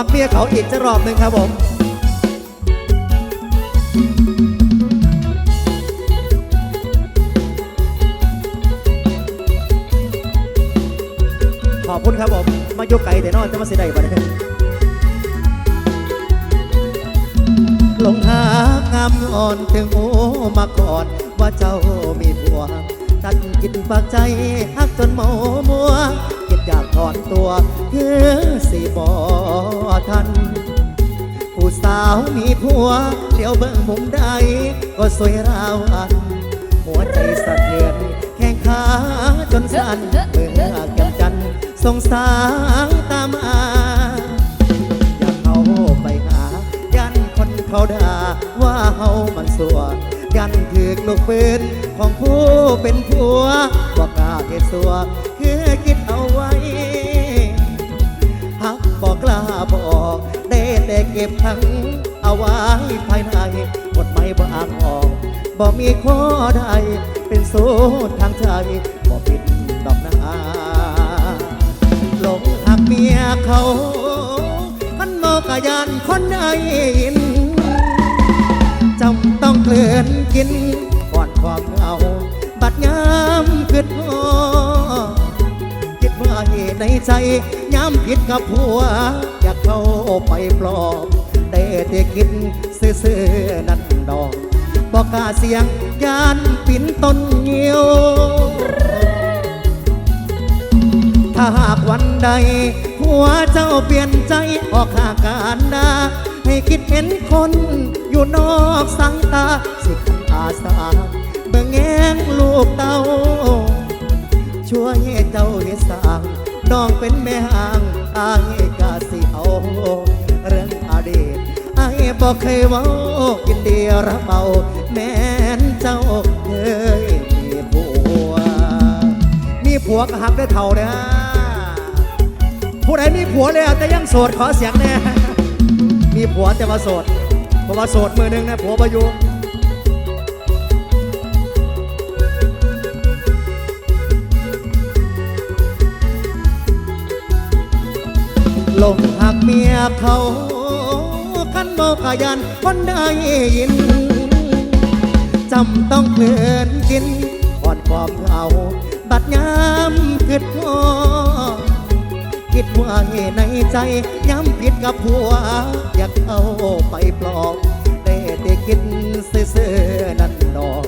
หลงมักเมียเขาอีกจะรอบหนึ่งครับผมขอบคุณครับผม มายกไก่แต่นอนจะมาเสียดายบัดนี้หลงหางามอ่อนถึงโอมาก่อนว่าเจ้ามีผัวตัดกินปากใจฮักจนเมามัว คิดอยากถอนตัวคือสิบอทัน ผู้สาวมีผัวเลี้ยวเบิ่งมุมใด ก็สวยราวอัน หัวใจสะเทือนแข้งขาจนสั่นเมื่อแก้มจันสงสารตามมาอยากเข้าไปหา ยันคนเขาด่าว่าเฮามันสัวยันถือลูกปืนของผู้เป็นผัวว่ากล้าเหตุสัว ได้แต่เก็บทั้งเอาไว้ภายในหมดไม่บ่อ่างออกบ่มีข้อใดเป็นโซทางใจบ่ปิดดอกนาหลงหักเมียเขาคันโมกยานคนใดยินจำต้องเคลื่อนกินก่อนความเหงาบัดยามคิดพอคิดว่าเหตุในใจย้ำผิดกับผัว เข้าไปปลอบได้แต่คิดซื่อๆนั่นดอกบอกกาเสียงยานปินต้นเงียว ถ้าหากวันใดผัวเจ้าเปลี่ยนใจออกหาการดาให้คิดเห็นคนอยู่นอกสายตา สิขันอาสาเบิ่งแงงลูกเต้าช่วยให้เจ้าเฮ็ดสร้าง น้องเป็นแม่ห่างอายกาสิเอาเรื่องอดีตอายบอกเคยว่ากินเดียรับเอาแม่นเจ้าเคยมีผัว มีผัวก็หักได้เท่าเด้อผู้ใดมีผัวแล้วแต่ยังโสดขอเสียงแน่มีผัวแต่ว่าโสดเพราะว่าโสดมือหนึ่งนะผัวประยุก ลงหักเมียเขาคันบอกายันคนได้ยินจำต้องเคลื่อนกินก่อนความเหงาบัดยามคิดพอคิดว่าในใจย้ำผิดกับผัว อยากเอาไปปลอบได้แต่คิดเซื่อนั่นดอก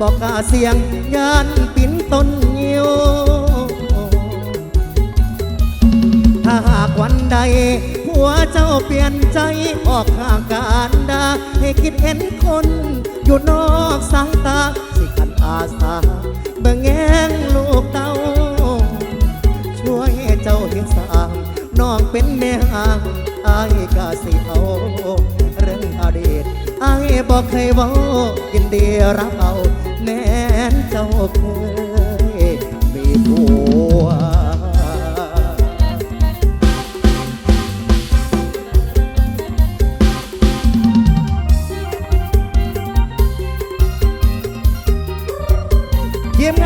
บอกกาเสียงยานปิ้นต้นเงียว วันใดผัวเจ้าเปลี่ยนใจออกข้างการดาให้คิดเห็นคน อยู่นอกสายตา สิขันอาสาเบิ่งแงงลูกเต้า ช่วยเจ้าเห็นสางน้องเป็นแม่อ่างอายกาสิเอาเรื่องอดีตอายบอกให้ว้ากินเดียรับเอาแม้นเจ้าเคยมีผัว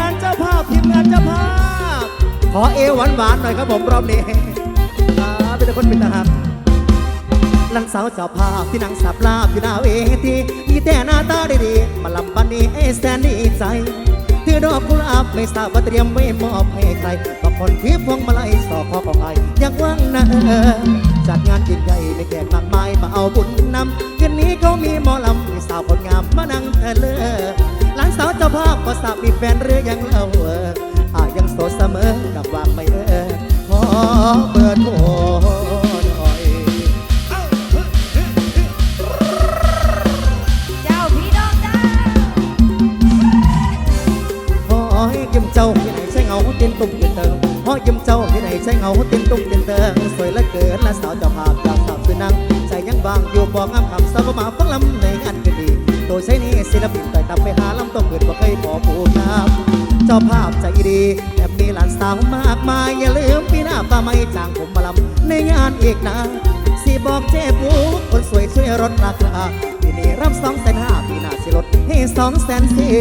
านเจ้าภาพทีมงานเจ้าภาพ ขอเอวหวานๆหน่อยครับผมรอบนี้อ่าเป็นต่คนเป็นทหารลังสาวเจ้าภาพที่นั่งสับลาบอยู่หน้าเวทีมีแต่หน้าตาดีๆมาลำบันนี้ไอ้แสนดีใจถือดอกกุหลาบไม่ทราบว่าเตรียมไว้มอบให้ใครบางคนถือพวงมาลัยสอขอของใครอยากว่างนะเออจัดงานยิ่งใหญ่ไม่แขกมากมายมาเอาบุญนำคืนนี้เขามีหมอลำมีสาวคนงามมานั่งเธอเลอานสาวเจ้าภาพก็ทราบมีแฟนหรือยังเล่าเออหายังโสดเสมอกับวางไม่เออขอเบอร์โทรหน่อยเจ้าพี่น้องจ้าขอให้ยิ้มเจ้าที่ไหนใช้เงาเต้นตุ้มเต้นเติงขอยิ้มเจ้าที่ไหนใช้เงาเต้นตุ้มเต้นเติงสวยเหลือเกินและสาวเจ้าภาพจากสาวสุนังใจยังบางอยู่บอกงามคำสาวมาฟังลำในงานก็ดี ตัวใช้นี่ศิลปินต่อยตับไปหาลำต้องเกิดบ่เคยพอผูกครับเจ้าภาพใจดีแต่มีหลานสาวมากมาย อย่าลืมปีหน้าป้าไม่จ้างผมมาลำในงานอีกนะสิบอกเจ็บปูคนสวยช่วยลดราคาปีนี้รับสองแสนห้าปีหน้าสิลดให้สองแสนสี่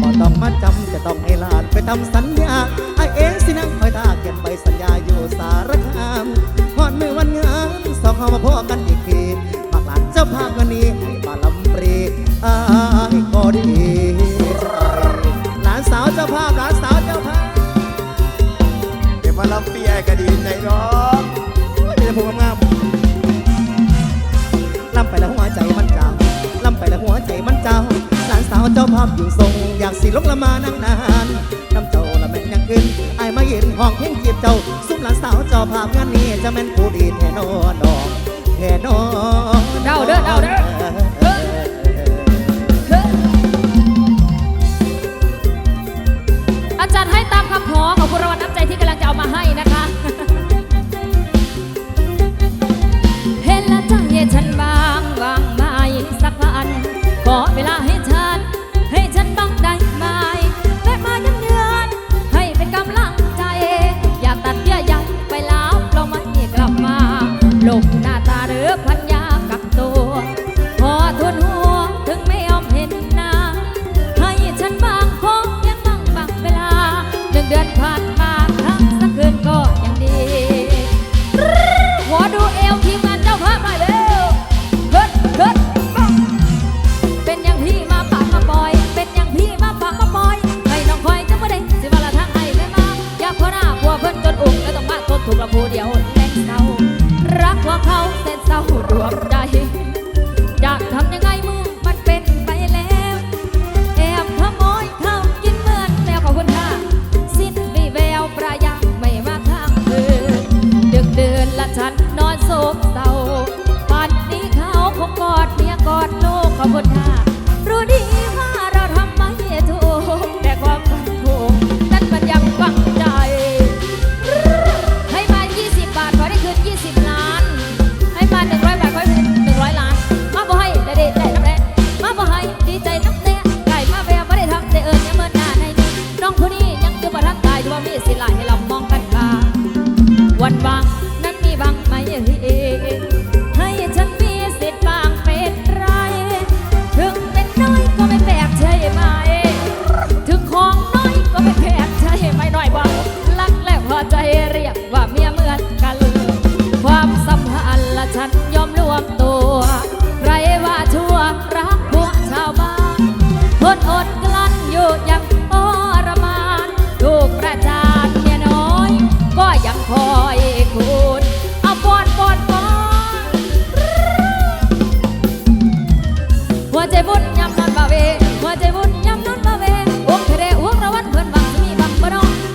พอต้องมาจำจะต้องให้หลานไปทำสัญญาไอเองสินั่งคอยท่าเขียนใบสัญญาอยู่สารคามพอดมือวันงานสองเขามาพบกันอี ดีหลานสาวเจ้าภาพหลานสาวเจ้าภาพเดี๋ยวมาลำปีไอ้ก็ดีใจร้องไม่ได้พูดงามๆลำไปแล้วหัวใจมันเจ้าลำไปแล้วหัวใจมันเจ้าหลานสาวเจ้าภาพอยู่ทรง อยากสิลงละมานั่งนานน้ำเจ้าละแม่นยังขึ้นไอ้มาเห็นห้องเพียงจีบเจ้าซุ้มหลานสาวเจ้าภาพงานนี้จะแม่นผู้ดีแน่นอนดอกแน่นอนเดาเด้อเดาเด้อ ขอขอบคุณรางวัลน้ำใจที่กำลังจะเอามาให้นะคะ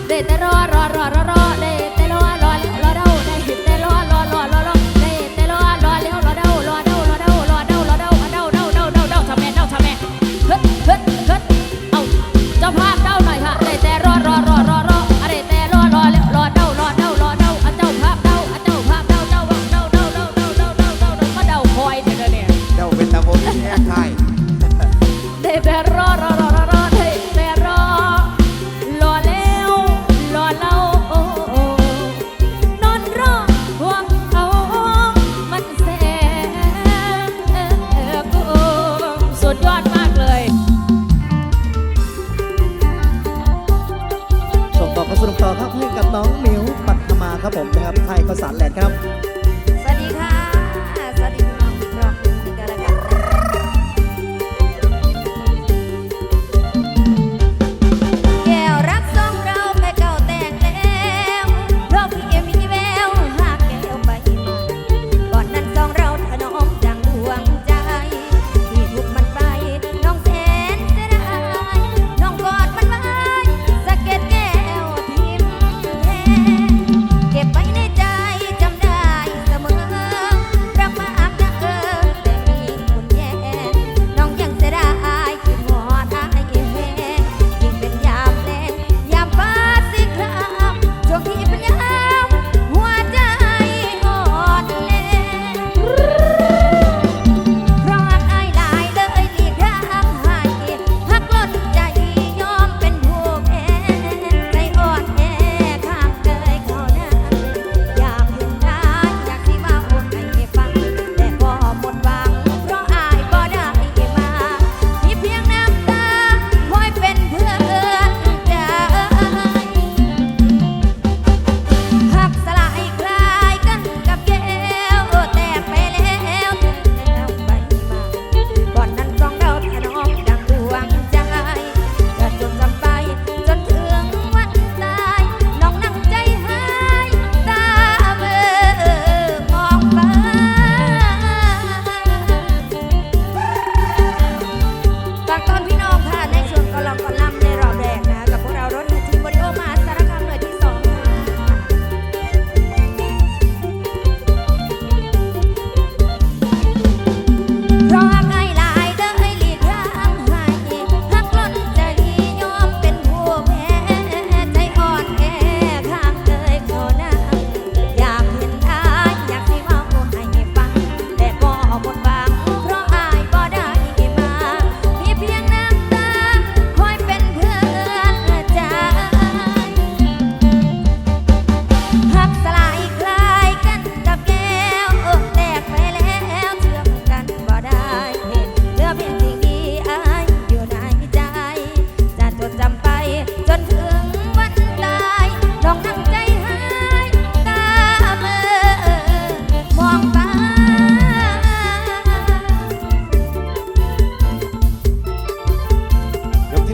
ได้แต่รอรอรอรอ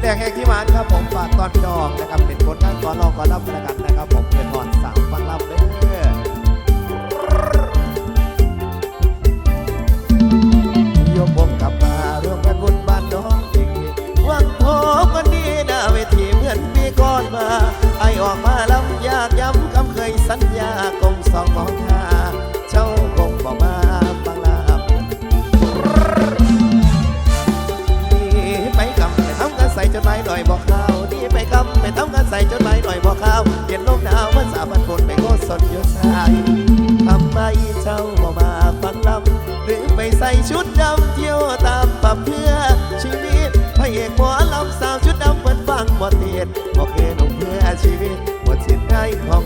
แดงแอกที่มานครับผมฝากตอนพี่น้องนะครับเป็นบผลงานก่อนรองก่อนรับกันนะครับผมเป็นตอสามฟังรับเลย ยนลมหนาวมันสามันบนไปโงสดอยู่ชายทำไมเจ้าบ่มาฟังลำหรือไปใส่ชุดดำเที่ยวตามปับเพื่อชีวิตพระเอกหมอลำสาวชุดดำเหมือนฟังบ่เตียนบ่เคยลงเพื่อชีวิตหมดสิทธิ์ได้ของ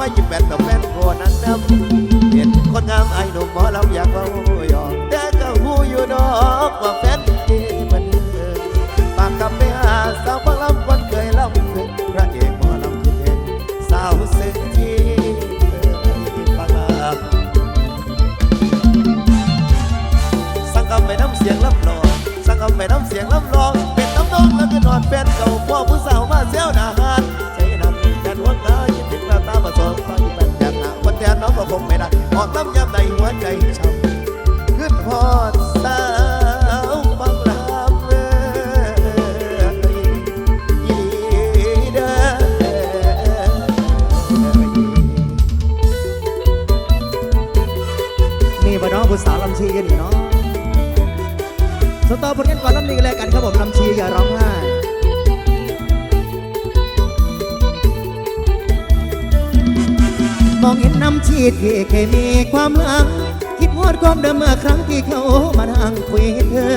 วัยยี่แปดต่อแฟนโคนั้นำเห็นคนงามไอ้หนุ่มหมอลำอยากเว้าหยอกแต่ก็หูอยู่ดอกว่าแฟนเกยมันปากคำไปหาสาวบังลำคนเคยลำซึ้งพระเอกหมอลำคิดเห็นสาวซึ้งที่ปากลำสังกับไปน้ำเสียงลำลองสังกับไปน้ำเสียงลำลองเป็นน้ำนองแล้วก็นอนแฟนเก่าพ่อผู้สาวมาเซลนาหาน ประบไปแบันจากหาวันแดนน้องก็คงไม่ได้ออกลำยามในหัวใจช้ำขึ้นพอดสาวฟังลามเลยยีเด้อนี่บ่น้องผู้สาวลำชีกันนี่เนาะสตอผลกันก่อนน้ำนี้กันแล้วกันครับผมลำชีอย่าร้องไห้ มองเห็นน้ำชีดที่เคยมีความหลัง คิดฮอดความเดิมเมื่อครั้งที่เขามานั่งคุยเธอ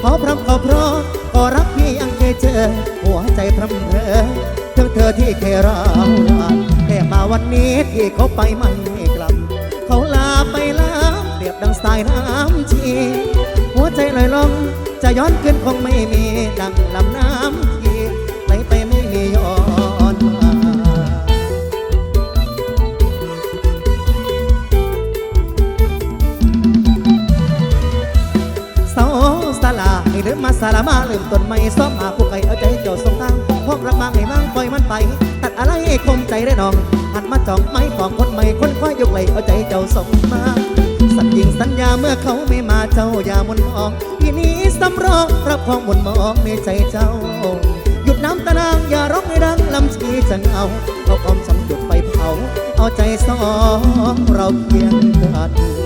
เขาพร้ำเขาพราะก็รักพี่ยังเคยเจอ หัวใจพร่ำเพอถึงเธอที่เคยร้าวรานแต่มาวันนี้ที่เขาไปไม่กลับ เขาลาไปแล้วเปรียบดังสายน้ำชี หัวใจลอยลงจะย้อนขึ้นคงไม่มีดังลำน้ำ สารมาลืมต้นไม้ซ้อมหาผู้ไก่เอาใจเจ้าทรงทางพวกรักมางให้มั่งปล่อยมันไป ตัดอะไรให้คมใจได้น้อง หันมาจ้องไม้ของคนใหม่คนคว้ายกไหลเอาใจเจ้าส่งมาสัญญิงสัญญาเมื่อเขาไม่มาเจ้าอย่ามุนมองทีนี้สำรองรับความมุนมองในใจเจ้า หยุดน้ำตานางอย่าร้องให้ดังลำชีจะเงาเอาความช้ำจุดไปเผา เอาใจสองเราเคียงกัน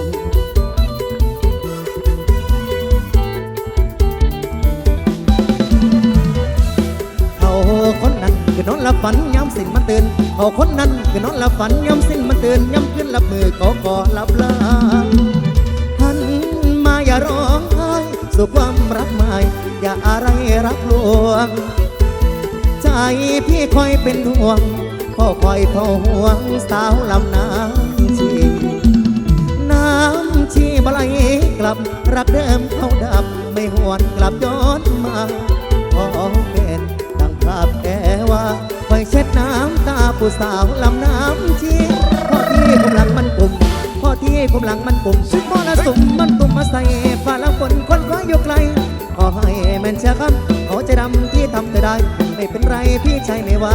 ลับฝันย้ำสิ้นมันตื่นเขาคนนั้นคือนอนหลับฝันย้ำสิ้นมันตื่นย้ำขึ้นหลับมือเขาก็หลับลาหันมาอย่าร้องไห้สู่ความรักใหม่อย่าอะไรรักลวง ใจพี่คอยเป็นห่วงพ่อคอยเฝ้าห่วงสาวลำน้ำชีน้ำชีบไหลกลับรักเดิมเขาดับไม่หวนกลับย้อนมาข ผู้สาวลำน้ำชีพ่อที่กำลังมันกลุ่มพ่อที่กำลังมันกลุ่มชุดมรสุมมันตุ่มมาใส่ฝ่าละฝนคนคว้าอยู่ไกลขอให้แม่นเชื่อคำขอจะดำที่ทำเธอได้ ไม่เป็นไรพี่ชายไม่ว่า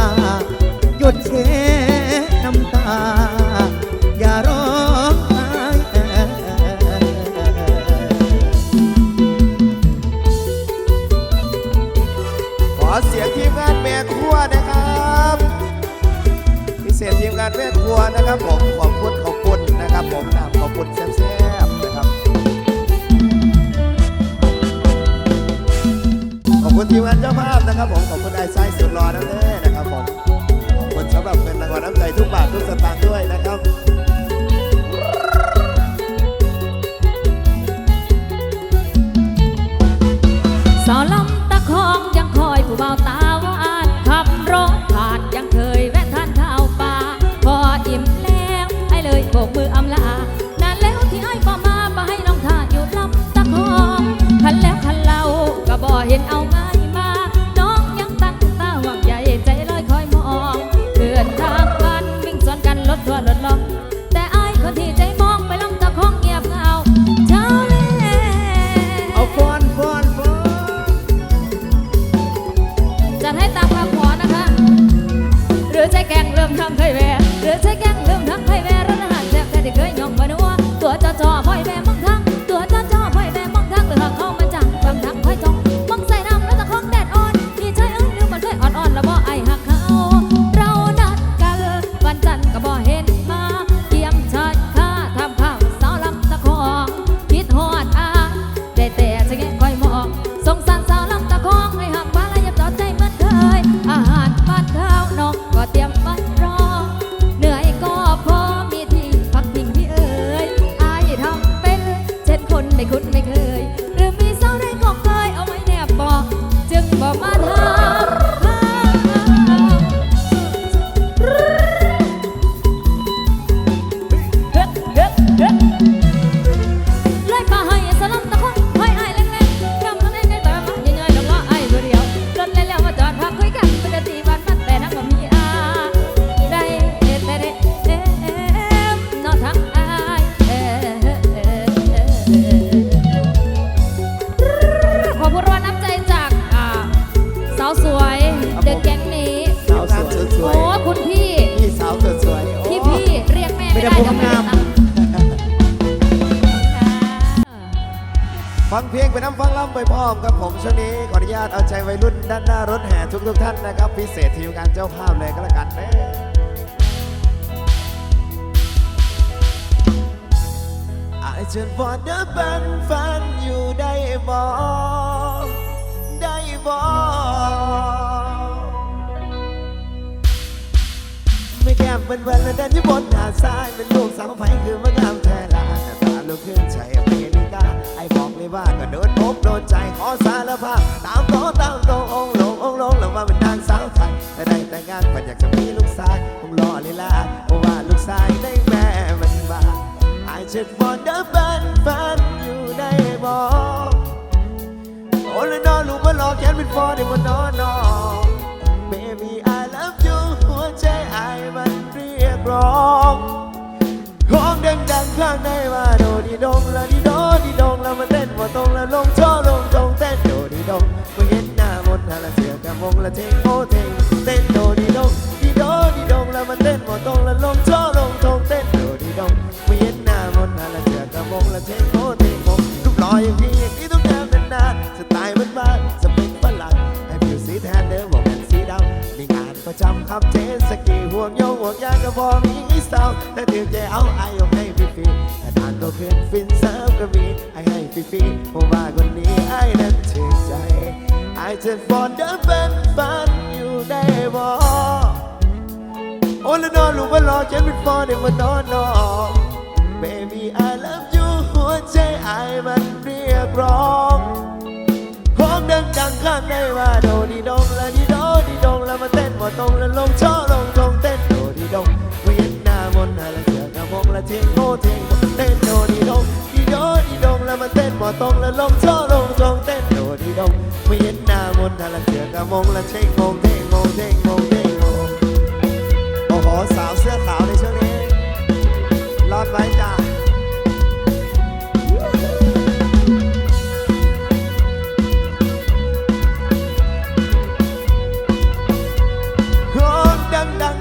ก็บ่ ไม่ได้เดี๋ยวไม่ได้ตังค์ค่ะฟังเพลงไปน้ำฟังล่ำไปพร้อมครับผมช่วงนี้ขออนุญาตเอาใจวัยรุ่นด้านหน้ารถแห่ทุกทุกท่านนะครับ พิเศษทีมงานเจ้าภาพเลยก็แล้วกันเด้อาจจะบอกเดินเป็นแฟนอยู่ได้บ่ได้บ่ไม่แก้ เป็นแวนและเดินที่บนหาดทรายเป็นลูกสาวไผ่คือมะงามแท้ลาแต่ตาลูกขึ้นใช้อเมริกาไอ้บอกเลยว่าก็โดนพบโดนใจขอสารภาพตามโตตามโตองค์ลงองลงแล้วว่าเป็นนางสาวไทยแต่ได้แต่งงานก็อยากจะมีลูกชายคงรอเลยล่ะเพราะว่าลูกชายได้แม่มันมา I just wanna burn fun อยู่ได้บอโอ้เลยนอนลูกมารอแขนเป็นฟอได้บนนอนนอน Baby I love you ใจไอมันเรียกร้องร้องดังๆข้างในว่าโดดีดงละดีโดดีดงแล้วมาเต้นว่าตรงละลงช่อลงตรงเต้นโดดีดงก็เห็นหน้ามนต์หาละเสือกะมงละเทงโอเทงเต้นโดดีดงดีโดดีดงแล้วมาเต้นว่าตรงละลงช่อลงตรงเต้นโดดีดงไม่เห็นหน้ามนต์หาละเสือกะมงละเทงโอเทงมงรูปหล่ออย่างพี่อย่างนี้ต้องการนานๆสไตล์บ้านๆ ประจำครับเจนสกีห่วงโยงห่วงยางก็พอมีสาวแต่ถึงจะเอาไอายกให้ฟรีๆแต่ทานก็ขึ้นฟินเซิร์ฟก็มีไอให้ฟรีๆเพราะว่าคนนี้ไอนั้นชื่ใจไอจะฟอนเดินเป็นฝันอยู่ได้บ่โอ้แล้วนอนลูกว่ารอฉันเป็นฟอนเดี๋ยวมานอนนอน Baby I love you หัวใจไอมันเรียกร้องห้องดังดังๆข้างในว่าโดดีดงและดีโดงแล้วมาเต้นว่าตรงแล้วลงช่อลงตรงเต้นโดดีดงเวียนหน้ามนต์อะไรเสือกระมงละเทงโอเทงเต้นโดดีดงดีโดดีดงแล้วมาเต้นว่าตรงแล้วลงช่อลงตรงเต้นโดดีดงเวียนหน้ามนต์อะไรเสือกระมงละเทงโมงเทงโมงเทงโมงเทงโมงโอ้โหสาวเสื้อขาวในช่วงนี้รอดไว้จ้า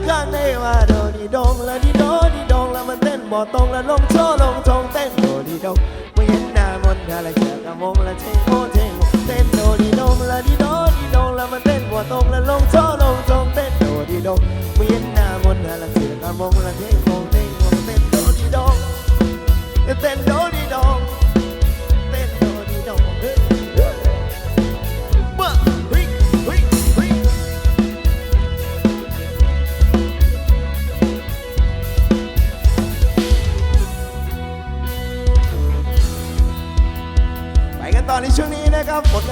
ข้างในว่าโดดีดงละดีโดดีดงแล้วมันเต้นบ่ตรงแล้วลงโชว์ลงทงเต้นโดดีดงไม่เห็นหน้ามนต์อะไรเจอกระมงละเทงโอเทงเต้นโดดีดงละดีโดดีดงแล้วมันเต้นบ่ตรงแล้วลงโชว์ลงทงเต้นโดดีดงไม่เห็นหน้ามนต์อะไรเจอกระมงละเทงโอเทงเต้นโดดีดงเต้นโดดีดง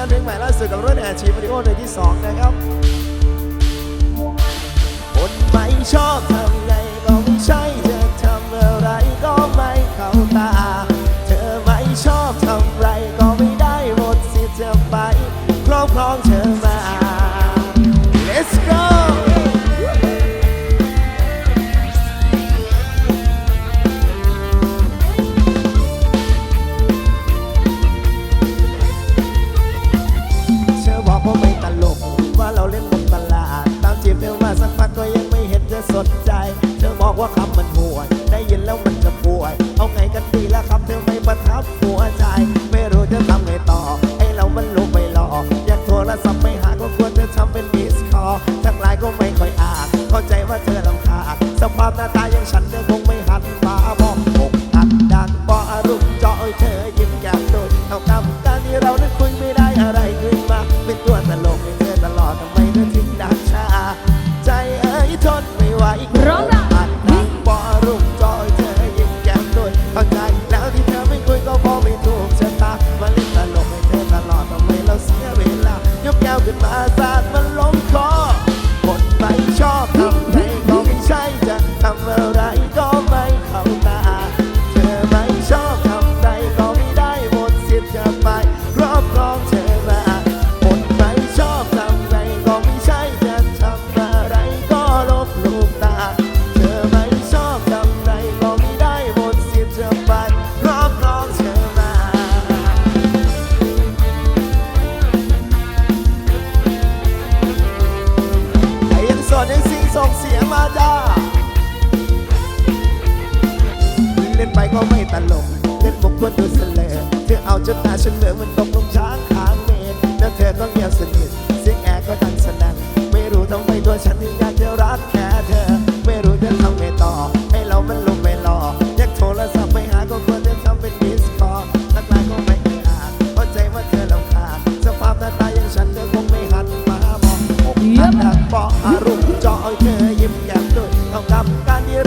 เพลงใหม่ล่าสุดกับรถแอชีวิดีโอในที่ 2 นะครับ คนไม่ชอบทำ ยบสนิทเสียงแอร์ก็ดังสนั่นไม่รู้ทำไมตัวฉันถึงอยากจะรักแค่เธอ ไม่รู้จะทำไงต่อ ให้เรามันลงไปรออยากโทรศัพท์ไปหาก็ควรจะทำเป็นมิสคอลนักไลน์ก็ไม่ได้อ่านเข้าใจว่าเธอลำคาญสภาพหน้าตาอย่างฉันเธอคงไม่หันมาบอกอกหักดังเพราะอารมณ์เจาะให้เธอยิ้มแย้มด้วยเท่ากับการที่